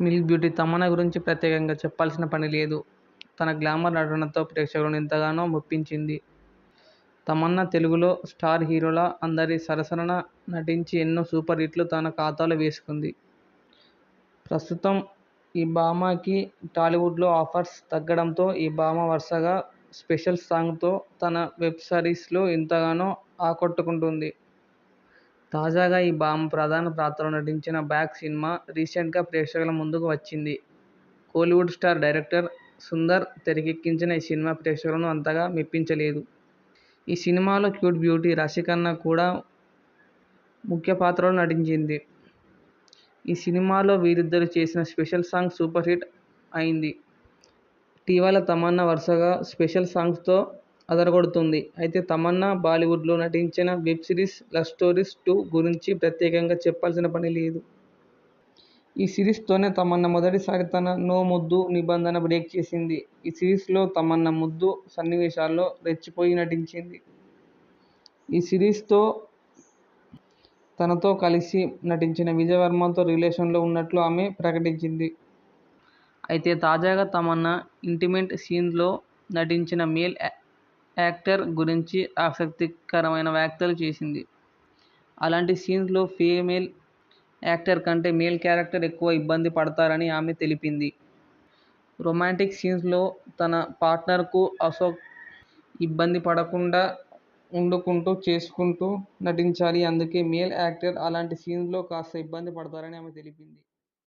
Milk beauty Tamannaah గురించి ప్రత్యేకంగా చెప్పాల్సిన పని లేదు. తన గ్లామర్ నటనతో ప్రేక్షకులను ఎంతగానో మెప్పించింది. తమన్నా తెలుగులో స్టార్ హీరోల అందరి సరసన నటించి ఎన్నో సూపర్ హిట్లు తన ఖాతాలో వేసుకుంది. ప్రస్తుతం ఈ భామకి టాలీవుడ్లో ఆఫర్స్ తగ్గడంతో ఈ భామ వరుసగా స్పెషల్ సాంగ్తో తన వెబ్ సిరీస్లో ఎంతగానో ఆకట్టుకుంటుంది తాజాగా ఈ భామ ప్రధాన పాత్రలో నటించిన 'బ్యాక్' సినిమా రీసెంట్గా ప్రేక్షకుల ముందుకు వచ్చింది. కోలీవుడ్ స్టార్ డైరెక్టర్ సుందర్ తెరకెక్కించిన ఈ సినిమా ప్రేక్షకులను అంతగా మెప్పించలేదు. ఈ సినిమాలో క్యూట్ బ్యూటీ రాశిఖన్నా కూడా ముఖ్య పాత్రలో నటించింది. ఈ సినిమాలో వీరిద్దరూ చేసిన స్పెషల్ సాంగ్ సూపర్ హిట్ అయింది. ఇటీవల తమన్నా వరుసగా స్పెషల్ సాంగ్స్తో అదరగొడుతుంది అయితే తమన్నా బాలీవుడ్లో నటించిన web series 'love stories two గురించి ప్రత్యేకంగా చెప్పాల్సిన పని లేదు. ఈ సిరీస్తోనే తమన్నా మొదటిసారి తన 'నో ముద్దు నిబంధన బ్రేక్ చేసింది. ఈ సిరీస్లో తమన్నా ముద్దు సన్నివేశాల్లో రెచ్చిపోయి నటించింది. ఈ సిరీస్తో తనతో కలిసి నటించిన విజయవర్మతో రిలేషన్లో ఉన్నట్లు ఆమె ప్రకటించింది. అయితే తాజాగా తమన్నా ఇంటిమేట్ సీన్లో నటించిన మేల్ యాక్టర్ గురించి ఆసక్తికరమైన వ్యాఖ్యలు చేసింది. అలాంటి సీన్స్లో ఫీమేల్ యాక్టర్ కంటే మేల్ క్యారెక్టర్ ఎక్కువ ఇబ్బంది పడతారని ఆమె తెలిపింది. రొమాంటిక్ సీన్స్లో తన పార్ట్నర్కు అశోక్ ఇబ్బంది పడకుండా ఉండుకుంటూ చేసుకుంటూ నటించాలి అందుకే మేల్ యాక్టర్ అలాంటి సీన్స్లో కాస్త ఇబ్బంది పడతారని ఆమె తెలిపింది.